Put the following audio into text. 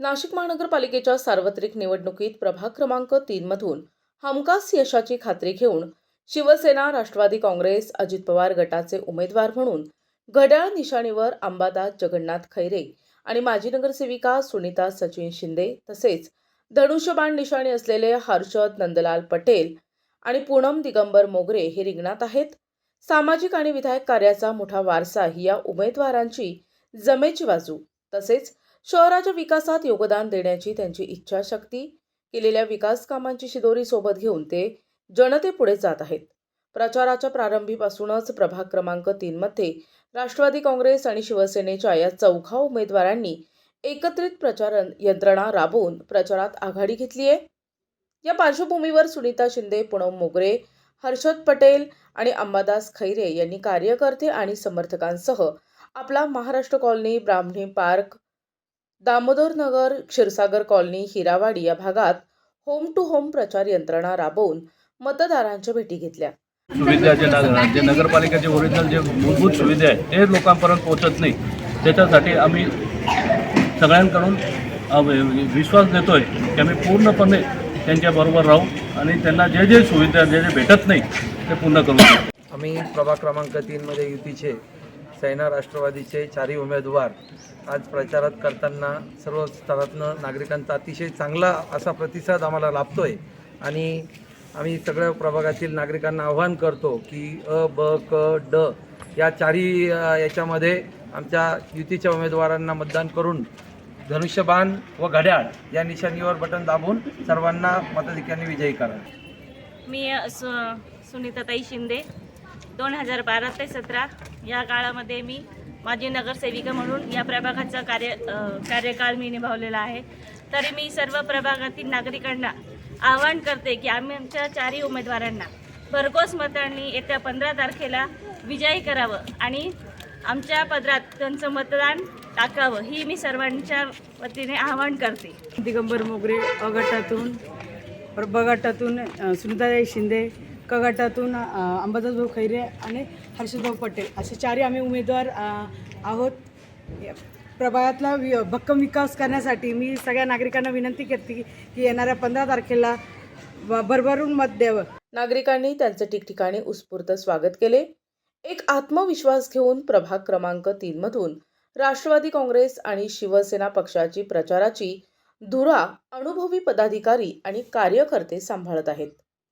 नाशिक महानगरपालिकेच्या सार्वत्रिक निवडणुकीत प्रभाग क्रमांक तीनमधून हमखास यशाची खात्री घेऊन शिवसेना राष्ट्रवादी काँग्रेस अजित पवार गटाचे उमेदवार म्हणून घड्याळ निशाणीवर अंबादास जगन्नाथ खैरे आणि माजी नगरसेविका सुनीता सचिन शिंदे तसेच धनुष्यबाण निशाणी असलेले हर्षद नंदलाल पटेल आणि पूनम दिगंबर मोगरे हे रिंगणात आहेत. सामाजिक आणि विधायक कार्याचा मोठा वारसा ही या उमेदवारांची जमेची बाजू तसेच शहराच्या विकासात योगदान देण्याची त्यांची इच्छाशक्ती केलेल्या विकास कामांची शिदोरी सोबत घेऊन ते जनतेपुढे जात आहेत. प्रचाराच्या प्रारंभीपासूनच प्रभाग क्रमांक तीनमध्ये राष्ट्रवादी काँग्रेस आणि शिवसेनेच्या या चौघा उमेदवारांनी एकत्रित प्रचार यंत्रणा राबवून प्रचारात आघाडी घेतली आहे. या पार्श्वभूमीवर सुनीता शिंदे पूनम मोगरे हर्षद पटेल आणि अंबादास खैरे यांनी कार्यकर्ते आणि समर्थकांसह आपला Maharashtra colony Brahmani park Damodar Nagar Kshirsagar colony Hirawadi या भागात होम टू होम प्रचार यंत्रणा राबवून मतदारांच्या भेटी घेतल्या. सुविधा जे नगर जे नगरपालिकेचे ओरिजिनल जे मूलभूत सुविधा आहे ते लोकांपर्यंत पोहोचत नाही. त्याच्यासाठी आम्ही सगळ्यांकडून विश्वास देतोय की आम्ही पूर्णपणे त्यांच्याबरोबर राहू आणि त्यांना जे जे सुविधा जे जे भेटत नाही ते पूर्ण करू. आम्ही प्रभाग क्रमांक तीनमध्ये युतीचे सेना राष्ट्रवादीचे चारही उमेदवार आज प्रचारात करताना सर्व स्तरातनं नागरिकांचा अतिशय चांगला असा प्रतिसाद आम्हाला लाभतो आहे आणि आम्ही सगळ्या प्रभागातील नागरिकांना आव्हान करतो की अ ब क ड या चारही याच्यामध्ये आमच्या युतीच्या उमेदवारांना मतदान करून धनुष्यबाण व घड्याळ या निशाणीवर बटन दाबून सर्वांना मताधिक्याने विजयी करा. मी सु सुनीताताई शिंदे. दोन हजार बारा ते सतरा या काळामध्ये मी माझी नगरसेविका म्हणून या प्रभागाचा कार्य कार्यकाळ मी निभावलेला आहे. तरी मी सर्व प्रभागातील नागरिकांना आवाहन करते की आम्ही आमच्या चारही उमेदवारांना भरघोस मतांनी येत्या पंधरा तारखेला विजयी करावं आणि आमच्या पदरात त्यांचं मतदान टाकावं ही मी सर्वांच्या वतीने आवाहन करते. दिगंबर मोगरे अगटातून गटातून सुनीताई शिंदे क गटातून अंबादासभाऊ खैरे आणि हर्षदभाऊ पटेल. असे चारही आम्ही उमेदवार आहोत. प्रभागातला वि भक्कम विकास करण्यासाठी मी सगळ्या नागरिकांना विनंती करते की येणाऱ्या पंधरा तारखेला भरभरून मत द्यावं. नागरिकांनी त्यांचं ठिकठिकाणी उत्स्फूर्त स्वागत केले. एक आत्मविश्वास घेऊन प्रभाग क्रमांक तीनमधून राष्ट्रवादी काँग्रेस आणि शिवसेना पक्षाची प्रचाराची धुरा अनुभवी पदाधिकारी आणि कार्यकर्ते सांभाळत आहेत.